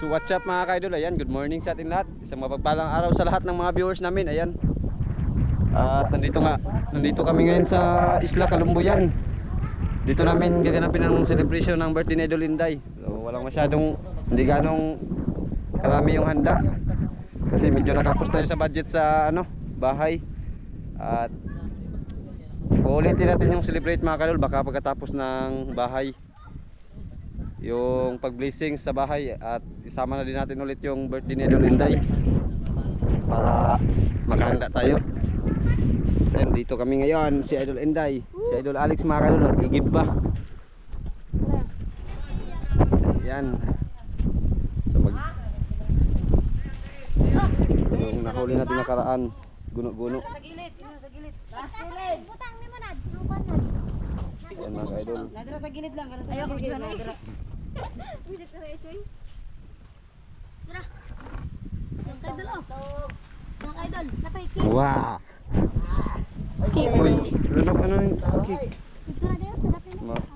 So what's up mga kaidol, ayan, good morning sa atin lahat. Isang mapagpalang araw sa lahat ng mga viewers namin, ayan. At nandito nga, nandito kami ngayon sa Isla Kalumbuyan. Dito namin gaganapin ang celebration ng birthday ni Idol Inday. So walang masyadong, hindi ganong karami yung handa. Kasi medyo nakapos tayo sa budget sa ano, bahay. At uulitin natin yung celebrate mga kaidol. Baka pagkatapos ng bahay yung pag-blessing sa bahay at isama na din natin ulit yung birthday ni Idol Inday para makahanda tayo Ayan, dito kami ngayon si Idol Inday si Idol Alex mga kalul nagigib pa yan so mag yung nahuli natin nakaraan guno-guno Sa gilid, sa gilid. Sa gilid. Butang ni na. yan mga idol Nadira sa gilid lang, sa gilid. Nadira. Bisit na Echoy. Tara. Mga kaidol oh. Mga kaidol, napay cake. wow Cake. uy ano ano yung cake Ito na din, sa napay na. Ma-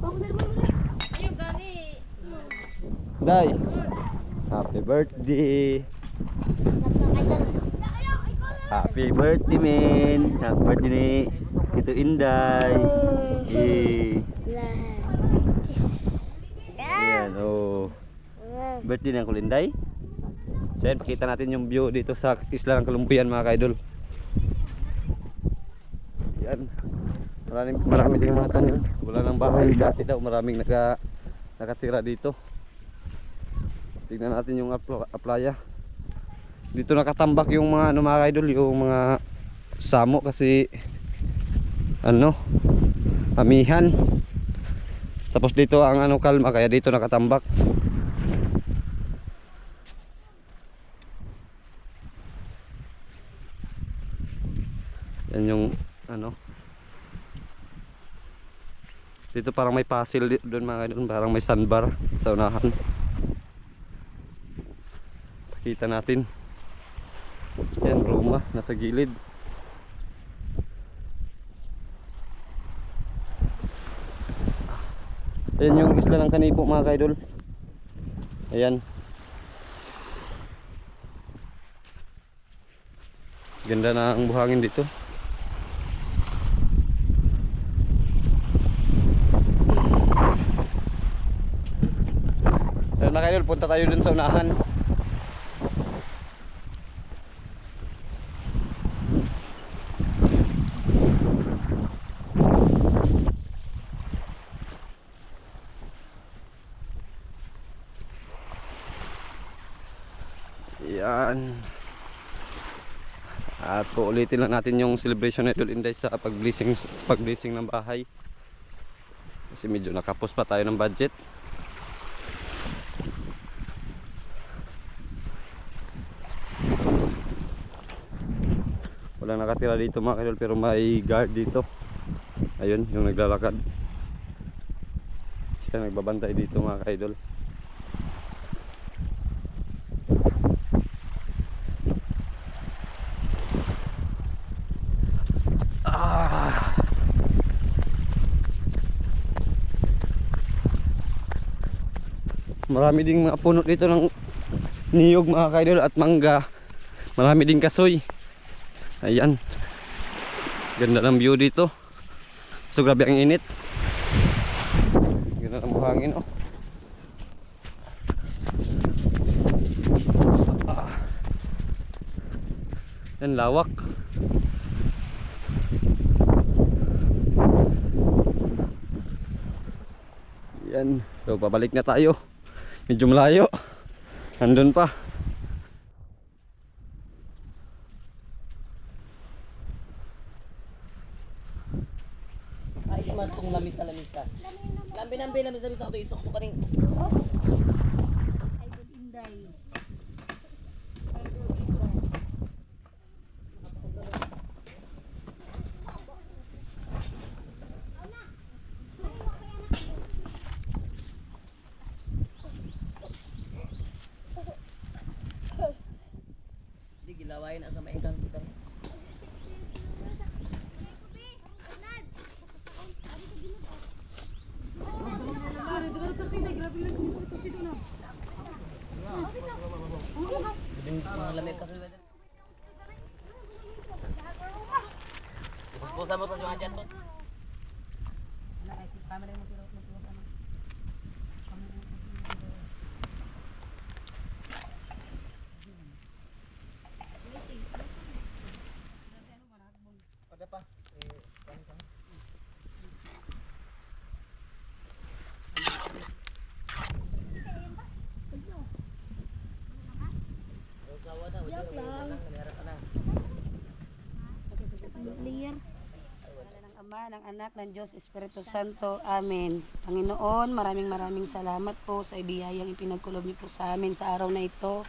naman mo Ayun, gani. Day happy birthday. Happy birthday, men. Happy birthday ni Tito Inday. Eh. Oh. Birthday ng Kulinday. So yan, pakita natin yung view dito sa isla ng Kalumbuyan mga kaidol. Yan. Maraming, marami din mga tanim. Wala nang bahay. Dati daw maraming naka, nakatira dito. Tingnan natin yung apl- aplaya. Dito nakatambak yung mga ano mga kaidol, yung mga samo kasi ano, amihan. Tapos dito ang ano kalma kaya dito nakatambak. Yan yung ano. Dito parang may pasil doon mga doon parang may sandbar sa unahan. Pakita natin. Yan Roma nasa gilid. Ayan yung isla ng Kanipo mga kaidol. Ayan. Ganda na ang buhangin dito. Ayan mga kaidol, punta tayo dun sa unahan. Yan. At uulitin lang natin yung celebration na Idol Inday sa pag-blessing, pag-blessing ng bahay. Kasi medyo nakapos pa tayo ng budget. Walang nakatira dito mga kaidol pero may guard dito. Ayun, yung naglalakad. Siya nagbabantay dito mga kaidol. Marami ding mga puno dito ng niyog mga kaidol at mangga. Marami ding kasoy. Ayan. Ganda ng view dito. So grabe ang init. Ganda ng buhangin oh. Yan lawak. Yan. So, babalik na tayo. Medyo malayo. Nandun pa. Ay, man tong lamis na lamis ka. Lambi nambi lamis lamis ako to isok ko kaning. Idol Inday. Di gilawayan asa maingkang kita. Mga lamig ka. Puspusan mo to si mga dyan to. Clear. ng Ama, ng Anak, ng Diyos, Espiritu Santo. Amen. Panginoon, maraming maraming salamat po sa ibiyayang ipinagkulob niyo po sa amin sa araw na ito.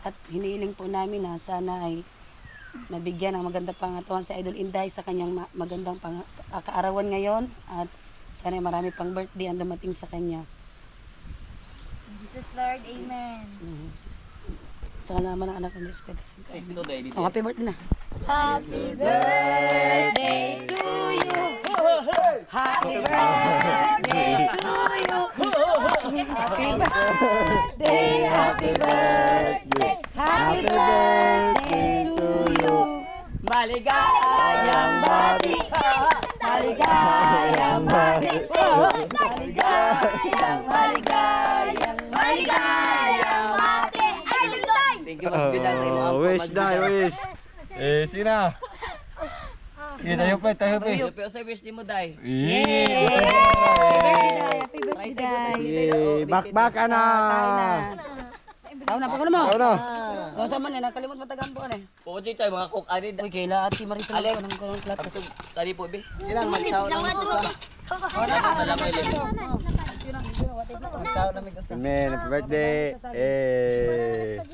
At hinihiling po namin na sana ay mabigyan ng maganda pangatawan sa Idol Inday sa kanyang ma- magandang pang- kaarawan ngayon. At sana ay marami pang birthday ang dumating sa kanya. Jesus Lord, Amen. Sa kalaman ng Anak ng Diyos, dahil dito. Oh, happy birthday na. Happy birthday to you. Happy birthday to you. Happy birthday, happy birthday, happy birthday to you. Maligayang bati. Maligayang bati. Maligayang, maligayang, maligayang bati. Ay, lutay! Thank you, Mas Bida, sa imo Oh, ang wish na, wish. Eh, sina? Sige, tayo pa, tayo pa. Pero pero sa wish ni mo, Day. Yay! Happy birthday, Day. Yay! Bakbaka na! Tao na, pagkano mo? Tao na! O, sa man eh, nakalimot matagaan po eh. Pumunta dito tayo mga cook ani. Uy, kaila at si Marita ko ng ng plato. Tadi po, be. Ilang magsaw lang ito sa... Amen, happy birthday! Eh!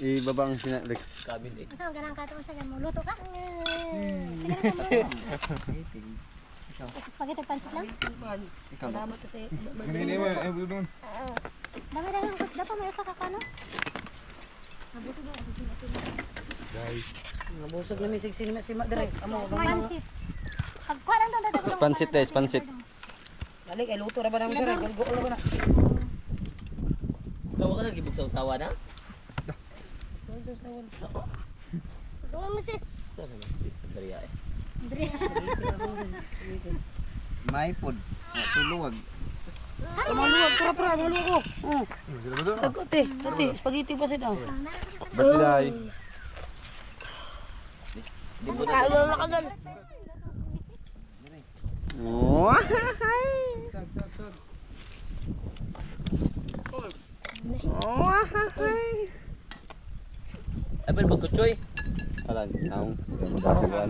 Ibaba ang sina... Lex. Kabin eh. Saan ka nang katong sa mo? Luto ka? Sige na ka mo. Spaghetti pansit lang? Salamat kasi. Dami na yung dapat may usa ka ka no? Nabusog na misig sinima si Ma dire. Amo bang Pansit. Pagkuha lang doon dito. Spansit eh, spansit. Dali kay luto ra ba nang sir? Gulgo ra ba na? So, wala nang gibog sa usawa na? Doon mo sis. Saan naman si Andrea eh? May food. Tuluwag. Maluwag tra tra maluwag ko. Oh. Tagote, tati spaghetti pa sida. Birthday! Di mo na. Abel mo kuchoy. Alan, ang magkakagan.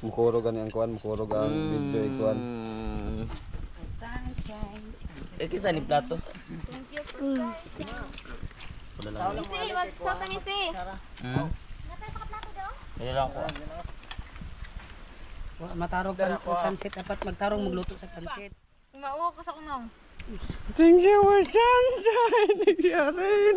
Mukuro gani ang kuan, mukuro ang video ang kuan. Eh, kisa ni plato. Wala lang. Misi, wag sa ta misi. Hmm? Kaya lang ako. Wa matarog pa sa sunset dapat magtarong magluto sa sunset. Mauwa ko sa kunaw. Thank you for sunshine! Thank you, Rin!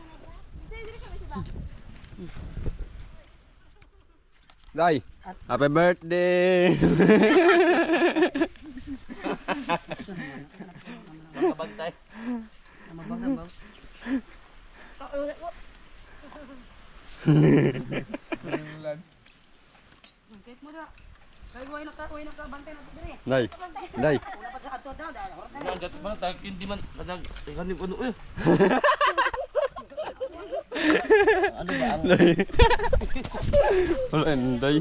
lang magsiging nga na. Maligo. Ikaw paman paman na ka ba mutak mo ron? Ito ang kanin. Day, happy birthday! Makabagtay. Mabaw-sabaw. Kahit mo da. Kaya way na ka, way na ka bantay na dire. Day, day. Wala pa sa ato daw dahil. Nandiyan man tayo hindi man nadag tingnan ano eh. Ano ba ang Day. Wala yan, day.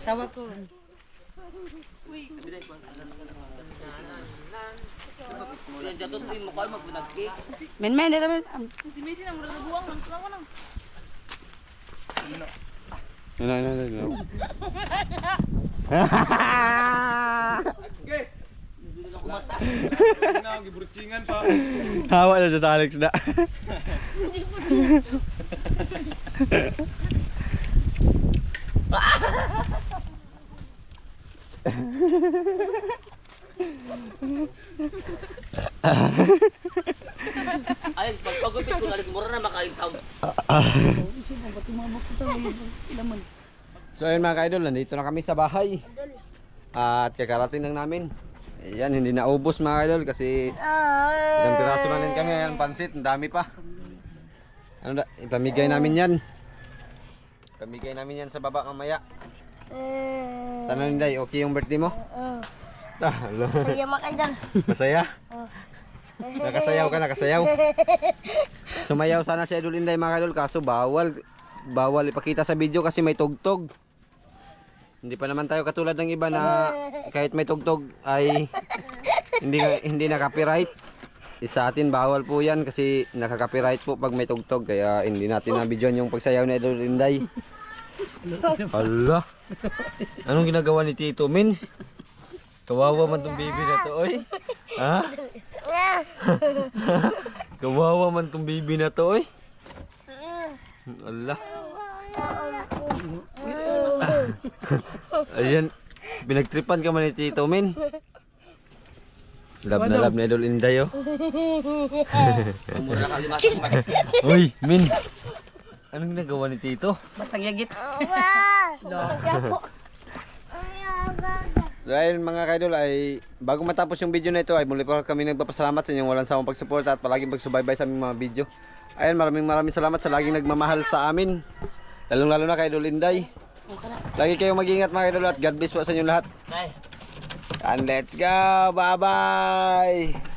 Sawa ko. Yan dito din mo kayo magbunag-cake. Men men dira men. Yan na, yan na, yan na. kumata. Hawa na siya sa Alex na. Alex, pagpagupit ko, Alex, mura na makain. So ayun mga ka-idol, nandito na kami sa bahay. At kakarating lang namin. Ayan, hindi na ubos mga ka-idol kasi ilang piraso na rin kami. Ayan, pansit, ang dami pa. Ano da, ipamigay namin yan. Ipamigay namin yan sa baba mamaya. Tanong Day, okay yung birthday mo? Ah, alo. Saya makan dyan. Masaya? Nakasayaw ka, nakasayaw. Sumayaw sana si Idol Inday mga idol kaso bawal bawal ipakita sa video kasi may tugtog. Hindi pa naman tayo katulad ng iba na kahit may tugtog ay hindi hindi na copyright. Eh, Sa atin bawal po 'yan kasi naka-copyright po pag may tugtog kaya hindi natin na video yung pagsayaw ni Idol Inday. Hala. Anong ginagawa ni Tito Min? Kawawa man tong baby na to, oy. Ha? Kawawa man tong baby na to, oy. Allah. Ayan. Pinagtripan ka man ni Tito Min. Love na love ni Idol Inday, oh. Mura na kalimasin. Uy, Min. Anong ginagawa ni Tito? Batang yagit. So ayun mga kaidol ay bago matapos yung video na ito ay muli pa kami nagpapasalamat sa inyong walang sawang pagsuporta at palaging pagsubaybay sa aming mga video. Ayun maraming maraming salamat sa laging nagmamahal sa amin. Lalong lalo na kay Idol Inday. Lagi kayong mag-ingat mga kaidol at God bless po sa inyong lahat. Ay. And let's go! Bye bye!